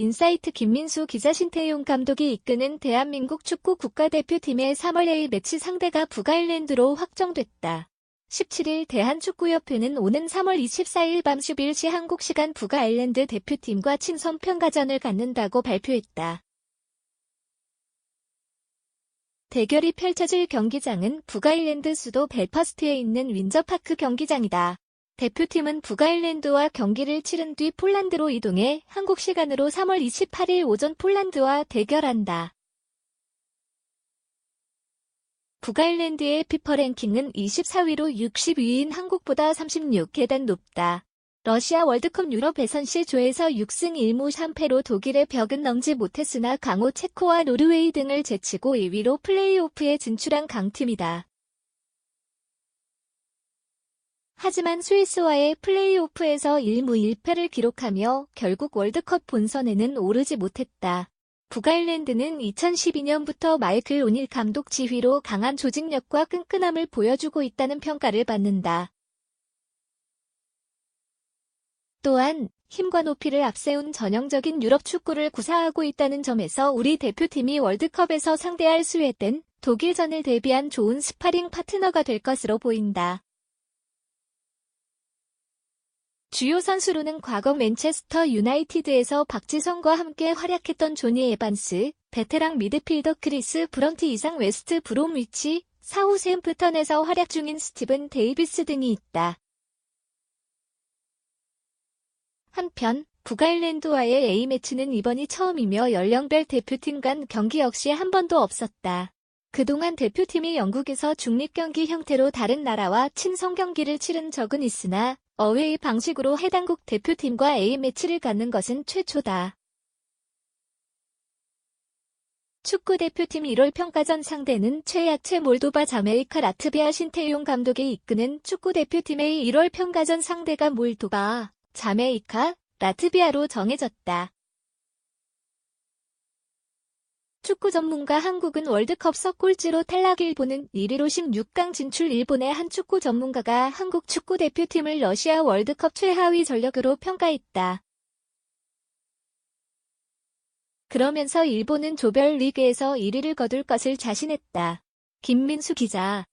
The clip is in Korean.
인사이트 김민수 기자 신태용 감독이 이끄는 대한민국 축구 국가대표팀의 3월 A 매치 상대가 북아일랜드로 확정됐다. 17일 대한축구협회는 오는 3월 24일 밤 11시 한국 시간 북아일랜드 대표팀과 친선 평가전을 갖는다고 발표했다. 대결이 펼쳐질 경기장은 북아일랜드 수도 벨퍼스트에 있는 윈저파크 경기장이다. 대표팀은 북아일랜드와 경기를 치른 뒤 폴란드로 이동해 한국 시간으로 3월 28일 오전 폴란드와 대결한다. 북아일랜드의 피퍼 랭킹은 24위로 62인 한국보다 36계단 높다. 러시아 월드컵 유럽 예선시 조에서 6승 1무 3패로 독일의 벽은 넘지 못했으나 강호 체코와 노르웨이 등을 제치고 2위로 플레이오프에 진출한 강팀이다. 하지만 스위스와의 플레이오프에서 1무 1패를 기록하며 결국 월드컵 본선에는 오르지 못했다. 북아일랜드는 2012년부터 마이클 오닐 감독 지휘로 강한 조직력과 끈끈함을 보여주고 있다는 평가를 받는다. 또한 힘과 높이를 앞세운 전형적인 유럽 축구를 구사하고 있다는 점에서 우리 대표팀이 월드컵에서 상대할 스웨덴, 독일전을 대비한 좋은 스파링 파트너가 될 것으로 보인다. 주요 선수로는 과거 맨체스터 유나이티드에서 박지성과 함께 활약했던 조니 에반스, 베테랑 미드필더 크리스 브런트 이상 웨스트 브롬위치, 사우샘프턴에서 활약 중인 스티븐 데이비스 등이 있다. 한편 북아일랜드와의 A매치는 이번이 처음이며 연령별 대표팀 간 경기 역시 한 번도 없었다. 그동안 대표팀이 영국에서 중립경기 형태로 다른 나라와 친선 경기를 치른 적은 있으나 어웨이 방식으로 해당국 대표팀과 A매치를 갖는 것은 최초다. 축구 대표팀 1월 평가전 상대는 최약체 몰도바 자메이카 라트비아 신태용 감독이 이끄는 축구 대표팀의 1월 평가전 상대가 몰도바, 자메이카, 라트비아로 정해졌다. 축구 전문가 한국은 월드컵 석 꼴찌로 탈락 일본은 1위로 16강 진출 일본의 한 축구 전문가가 한국 축구 대표팀을 러시아 월드컵 최하위 전력으로 평가했다. 그러면서 일본은 조별 리그에서 1위를 거둘 것을 자신했다. 김민수 기자